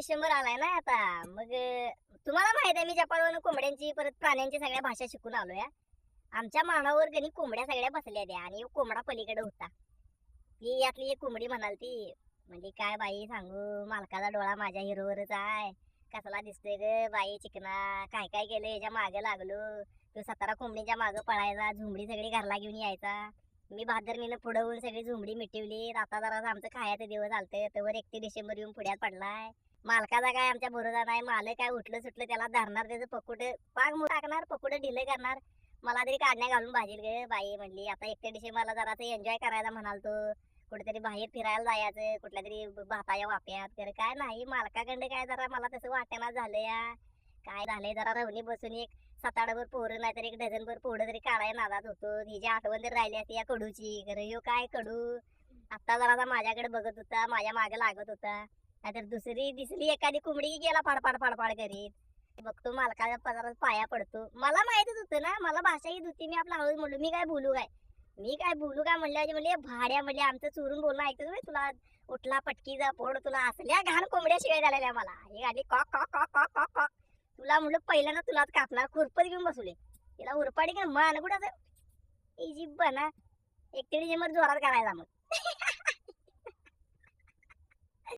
डिसेंबर आलाय ना आता. मग तुम्हाला माहीत आहे मी जपानवरून कोंबड्यांची परत प्राण्यांची सगळ्या भाषा शिकून आलोय. आमच्या मानावर गणी कोंबड्या सगळ्या बसल्या त्या आणि कोंबडा पलीकडे होता. ती यातली एक कोंबडी म्हणाल ती म्हणजे काय बाई सांगू मालकाचा डोळा माझ्या हिरोवरच आहे. कसला दिसतोय ग बाई चिकना. काय काय केलं याच्या मागे लागलो. तो सतरा कोंबडीच्या मागं पळायचा झुंबडी सगळी घरला घेऊन यायचा. मी भादरणीनं पुढं होऊन सगळी झुंबडी मिटवली. आता जरा आमचं खायचं दिवस आलते. त्यावर एकतीस डिसेंबर येऊन पुढ्यात पडलाय. मालकाचा काय आमच्या बरोबर नाही. मालक काय उठलं सुटलं त्याला धरणार त्याचं पकुट पाग टाकणार पकुट ढिले करणार. मला तरी काढण्या घालून भाजील ग बाई म्हणली. आता एकतीस डिसेंबरला जरा एन्जॉय करायला म्हणाल तो कुठेतरी बाहेर फिरायला जायचं कुठल्या तरी भाताया वाप्यात. तर काय नाही मालकाकडे काय जरा मला तसं वाटेना झालं या. काय झालंय जरा रवणी बसून एक सात आठभर पोरं नाहीतर एक डझनभर पोरं तरी काढाय नादात होतो. हिची आठवण तर राहिली असती या कडूची. खरं यो काय कडू? आता जरा माझ्याकडे बघत होता माझ्या मागे लागत होता. नाहीतर दुसरी दिसली एखादी कोंबडी गेला फाडफाड फाडफाड करीत. बघतो मालकाच्या पदारात पाया पडतो. मला माहितच होतं ना मला भाषा येत होती मी आपला हळूच म्हणलो मी काय बोलू काय? मी काय बोलू काय? म्हणलं म्हणजे भाड्या म्हणजे आमचं चोरून बोलणं ऐकतो तुला उठला पटकीचा पोड तुला असल्या घाण कोंबड्या शिवाय झालेल्या मला. हे गाडी कॉक कॉक कॉक कॉक कॉक कॉक. तुला म्हणलं पहिल्यांदा तुलाच कापणार खुरपत घेऊन बसवले तिला उरपाडी काय मान कुठं असं इजी बना. जे मग जोरात करायला मग